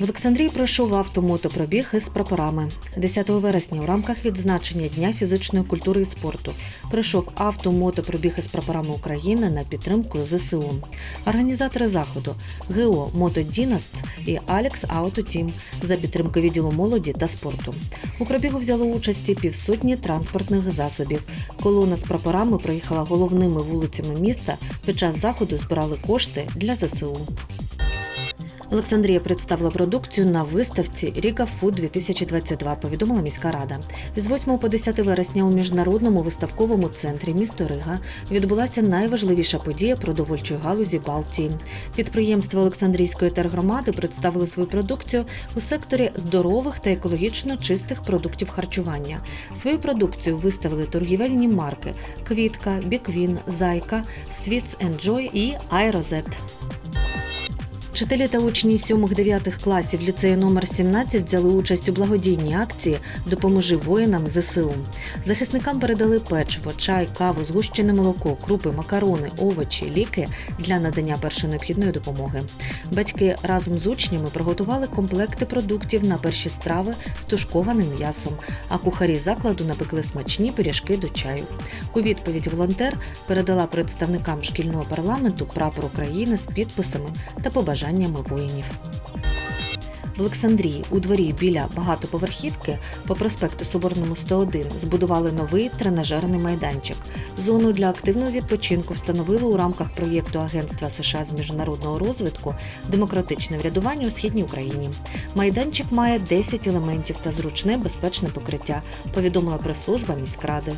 Олександрії пройшов автомотопробіг із прапорами. 10 вересня у рамках відзначення Дня фізичної культури і спорту пройшов автомотопробіг із прапорами України на підтримку ЗСУ. Організатори заходу ГО Мотодінаст і Алекс Ауто Тім за підтримки відділу молоді та спорту. У пробігу взяло участі півсотні транспортних засобів. Колона з прапорами проїхала головними вулицями міста. Під час заходу збирали кошти для ЗСУ. Олександрія представила продукцію на виставці Ріга Фуд 2022, повідомила міська рада. З 8 по 10 вересня у міжнародному виставковому центрі місто Рига відбулася найважливіша подія продовольчої галузі Балтії. Підприємства Олександрійської тергромади представили свою продукцію у секторі здорових та екологічно чистих продуктів харчування. Свою продукцію виставили торгівельні марки Квітка, Біквін, Зайка, Свіц Енджой і Айрозет. Вчителі та учні 7-9 класів ліцею номер 17 взяли участь у благодійній акції Допоможи воїнам ЗСУ. Захисникам передали печиво, чай, каву, згущене молоко, крупи, макарони, овочі, ліки для надання першої необхідної допомоги. Батьки разом з учнями приготували комплекти продуктів на перші страви з тушкованим м'ясом, а кухарі закладу напекли смачні пиріжки до чаю. У відповідь волонтер передала представникам шкільного парламенту прапор України з підписами та побажаннями воїнів. В Олександрії у дворі біля багатоповерхівки по проспекту Соборному 101 збудували новий тренажерний майданчик. Зону для активного відпочинку встановили у рамках проєкту Агентства США з міжнародного розвитку Демократичне врядування у східній Україні. Майданчик має 10 елементів та зручне безпечне покриття, повідомила прес-служба міськради.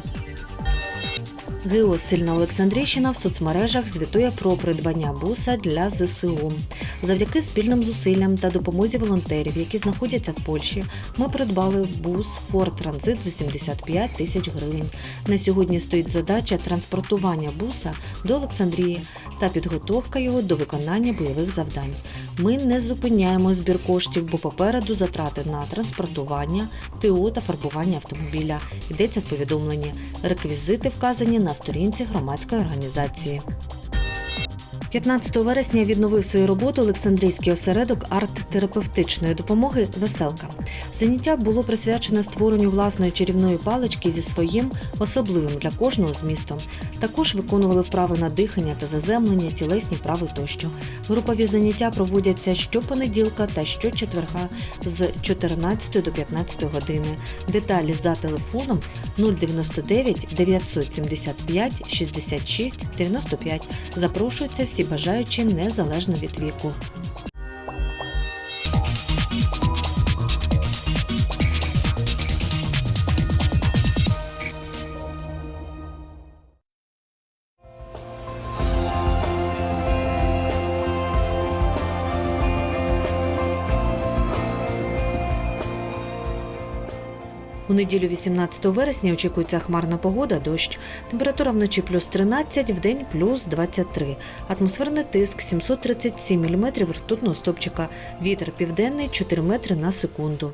ГО Сильна Олександрійщина в соцмережах звітує про придбання буса для ЗСУ. Завдяки спільним зусиллям та допомозі волонтерів, які знаходяться в Польщі, ми придбали бус Ford Transit за 75 тисяч гривень. На сьогодні стоїть задача транспортування буса до Олександрії та підготовка його до виконання бойових завдань. Ми не зупиняємо збір коштів, бо попереду затрати на транспортування, ТО та фарбування автомобіля. Йдеться в повідомленні. Реквізити вказані на сторінці громадської організації. 15 вересня відновив свою роботу Олександрійський осередок арт-терапевтичної допомоги Веселка. Заняття було присвячене створенню власної чарівної палички зі своїм особливим для кожного змістом. Також виконували вправи на дихання та заземлення, тілесні вправи тощо. Групові заняття проводяться щопонеділка та щочетверга з 14 до 15 години. Деталі за телефоном 099 975 66 95. Запрошуються всі бажаючі незалежно від віку. У неділю 18 вересня очікується хмарна погода, дощ. Температура вночі плюс 13, вдень плюс 23. Атмосферний тиск 737 мм ртутного стопчика. Вітер південний 4 метри на секунду.